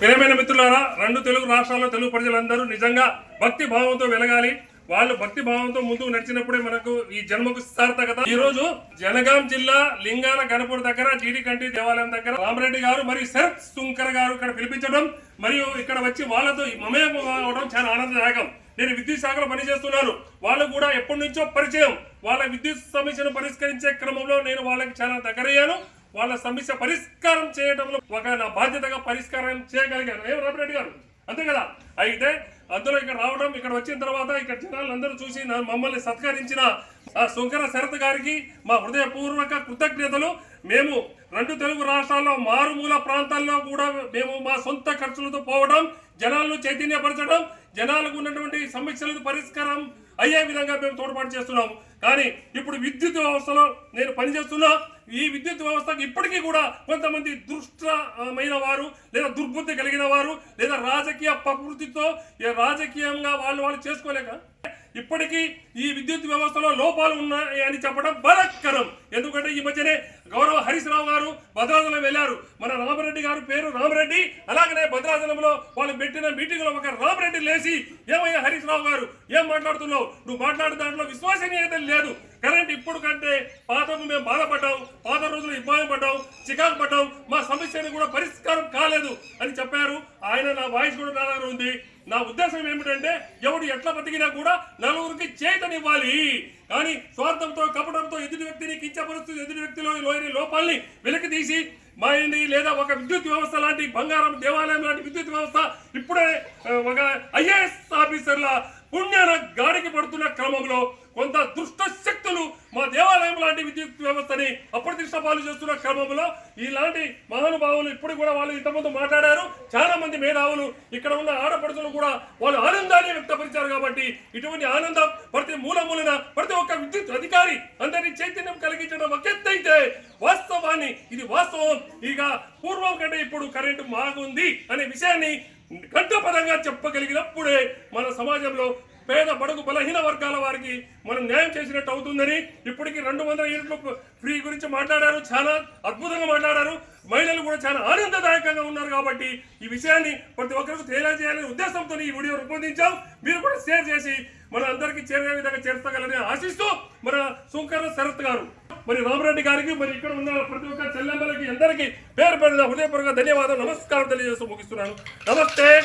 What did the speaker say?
ప్రియమైన మిత్రులారా రెండు తెలుగు రాష్ట్రాల్లో తెలుగు ప్రజలందరూ నిజంగా భక్తి భావంతో వెలగాలి. వాళ్ళు భక్తి భావంతో ముందుకు నడిచినప్పుడే మనకు ఈ జన్మకు సార్థకత. ఈ రోజు జనగాం జిల్లా లింగాల గణపూర్ దగ్గర జీడికంటి దేవాలయం దగ్గర రామరెడ్డి గారు మరియు శరత్ సుంకర్ గారు ఇక్కడ పిలిపించడం మరియు ఇక్కడ వచ్చి వాళ్ళతో మమేకం అవడం చాలా ఆనందదాయకం. నేను విద్యుత్ శాఖలో పనిచేస్తున్నాను. వాళ్ళు కూడా ఎప్పటి నుంచో పరిచయం. వాళ్ళ విద్యుత్ సమస్యను పరిష్కరించే క్రమంలో నేను వాళ్ళకి చాలా దగ్గరయ్యాను. వాళ్ళ సమస్య పరిష్కారం చేయడంలో ఒక నా బాధ్యతగా పరిష్కారం చేయగలిగాను. ఏం రామిరెడ్డి గారు? అంతే కదా? అయితే అందులో ఇక్కడ రావడం ఇక్కడ వచ్చిన తర్వాత ఇక్కడ జనాలు అందరూ చూసి నా- మమ్మల్ని సత్కరించిన ఆ శంకర శరత్ గారికి మా హృదయపూర్వక కృతజ్ఞతలు. మేము రెండు తెలుగు రాష్ట్రాల్లో మారుమూల ప్రాంతాల్లో కూడా మేము మా సొంత ఖర్చులతో పోవడం జనాలను చైతన్యపరచడం జనాలకు ఉన్నటువంటి సమస్యలకు పరిష్కారం అయ్యే విధంగా మేము తోడ్పాటు చేస్తున్నాము. కానీ ఇప్పుడు విద్యుత్ వ్యవస్థలో నేను పనిచేస్తున్నా ఈ విద్యుత్ వ్యవస్థకు ఇప్పటికీ కూడా కొంతమంది దుష్టమైన వారు లేదా దుర్బుద్ధి కలిగిన వారు లేదా రాజకీయ ప్రకృతితో రాజకీయంగా వాళ్ళు వాళ్ళు చేసుకోలేక ఇప్పటికీ ఈ విద్యుత్ వ్యవస్థలో లోపాలు ఉన్నాయి అని చెప్పడం బలకరం ఎందుకంటే ఈ మధ్యనే గౌరవ హరీష్ రావు గారు భద్రాచలం వెళ్ళారు. మన రామరెడ్డి గారు పేరు రామరెడ్డి అలాగనే భద్రాచలంలో వాళ్ళు పెట్టిన మీటింగ్లో ఒక రామరెడ్డి లేచి ఏమయ్యా హరీష్ రావు గారు ఏం మాట్లాడుతున్నావు? నువ్వు మాట్లాడే దాంట్లో విశ్వసనీయత లేదు. కరెంట్ ఇప్పుడు కంటే పాతము మేము బాధపడ్డాం. పాత రోజులు ఇబ్బంది పడ్డాం. చికాకు పడ్డాం. మా సమస్యను కూడా పరిష్కారం కాలేదు అని చెప్పారు. ఆయన నా వాయిస్ కూడా నా దగ్గర ఉంది. నా ఉద్దేశం ఏమిటంటే ఎవడు ఎట్లా బతికినా కూడా నలుగురికి చేతనివ్వాలి. కానీ స్వార్థంతో కపటంతో ఎదుటి వ్యక్తిని కించపరుస్తూ ఎదుటి వ్యక్తిలో లోని లోపాలని వెలికి తీసి మా ఇంటి లేదా ఒక విద్యుత్ వ్యవస్థ లాంటి బంగారం దేవాలయం లాంటి విద్యుత్ వ్యవస్థ ఇప్పుడే ఒక ఐఏఎస్ ఆఫీసర్ల పుణ్యాన గాడికి పడుతున్న క్రమంలో కొంత దుష్ట శక్తులు మా దేవాలయం లాంటి విద్యుత్ వ్యవస్థని అప్రతిష్ట పాలు చేస్తున్న క్రమంలో ఇలాంటి మహానుభావులు ఇప్పుడు కూడా వాళ్ళు ఇంతకుముందు మాట్లాడారు. చాలా మంది మేధావులు ఇక్కడ ఉన్న ఆడపడుతులు కూడా వాళ్ళు ఆనందాన్ని వ్యక్తపరిచారు కాబట్టి ఇటువంటి ఆనందం ప్రతి మూల మూలన ప్రతి ఒక్క విద్యుత్ అధికారి అందరినీ చైతన్యం కలిగించడం ఒక అయితే వాస్తవాన్ని ఇది వాస్తవం. ఇక పూర్వం కంటే ఇప్పుడు కరెంటు మాగుంది అనే విషయాన్ని కంఠపదంగా చెప్పగలిగినప్పుడే మన సమాజంలో పేద బడుగు బలహీన వర్గాల వారికి మనం న్యాయం చేసినట్టు అవుతుందని ఇప్పటికీ రెండు వందల యూనిట్లు ఫ్రీ గురించి మాట్లాడారు. చాలా అద్భుతంగా మాట్లాడారు. మహిళలు కూడా చాలా ఆనందదాయకంగా ఉన్నారు కాబట్టి ఈ విషయాన్ని ప్రతి ఒక్కరికి తెలియజేయాలనే ఉద్దేశంతో ఈ వీడియో రూపొందించాం. మీరు కూడా షేర్ చేసి మన అందరికీ చేరే విధంగా చేర్చగలని ఆశిస్తూ మన సుంకర శరత్ గారు. మరి రామరెడ్డి గారికి మరి ఇక్కడ ఉన్న ప్రతి ఒక్క చెల్లెమ్మలకి అందరికీ పేరు పేరు హృదయపూర్వక ధన్యవాదాలు. నమస్కారం తెలియజేస్తూ ముగిస్తున్నాను. నమస్తే.